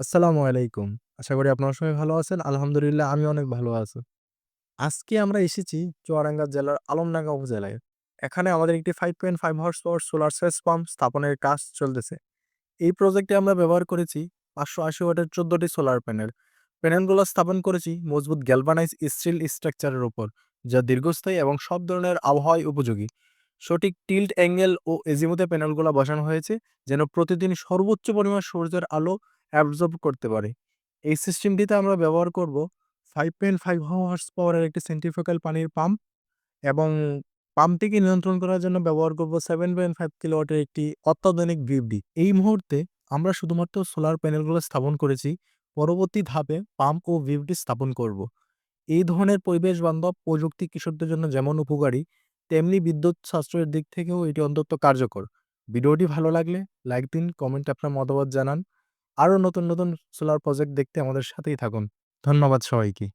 আসসালামু আলাইকুম। আশা করি আপনারা সবাই ভালো আছেন। আলহামদুলিল্লাহ আমি অনেক ভালো আছি। আজকে আমরা এসেছি চুয়াডাঙ্গা জেলার আলমডাঙ্গা উপজেলায়। এখানে আমাদের একটি 5.5 হর্স পাওয়ার সোলার সেচ পাম্প স্থাপনের কাজ চলতেছে। এই প্রজেক্টে আমরা ব্যবহার করেছি ৫৮০ ওয়াটের ১৪ টি সোলার প্যানেল। প্যানেলগুলো স্থাপন করেছি মজবুত গ্যালভানাইজ স্টিল স্ট্রাকচারের ওপর, যা দীর্ঘস্থায়ী এবং সব ধরনের আবহাওয়ায় উপযোগী। সঠিক টিল্ট অ্যাঙ্গেল ও এজিমুথে প্যানেলগুলো বসানো হয়েছে, যেন প্রতিদিন সর্বোচ্চ পরিমাণ সূর্যের আলো অ্যাবজর্ব করতে পারে। এই সিস্টেমটিতে আমরা ব্যবহার করব ফাইভ পয়েন্ট 5.5 হর্স পাওয়ারের একটি সেন্ট্রিফুগাল পানির পাম্প এবং পাম্পটিকে নিয়ন্ত্রণ করার জন্য ব্যবহার করব 7.5 কিলোওয়াটের একটি অত্যাধুনিক ভিএফডি। এই মুহূর্তে আমরা শুধুমাত্র সোলার প্যানেলগুলো স্থাপন করেছি। পরবর্তী ধাপে পাম্প ও ভিএফডি স্থাপন করব। এই ধরনের পরিবেশ বান্ধব প্রযুক্তি কৃষকদের জন্য যেমন উপকারী, তেমনি বিদ্যুৎ সাশ্রয়ের দিক থেকেও এটি অন্তত কার্যকর। ভিডিওটি ভালো লাগলে লাইক দিন, কমেন্টে আপনার মতামত জানান। আরও নতুন, নতুন সোলার প্রজেক্ট দেখতে আমাদের সাথেই থাকুন। ধন্যবাদ সবাইকে।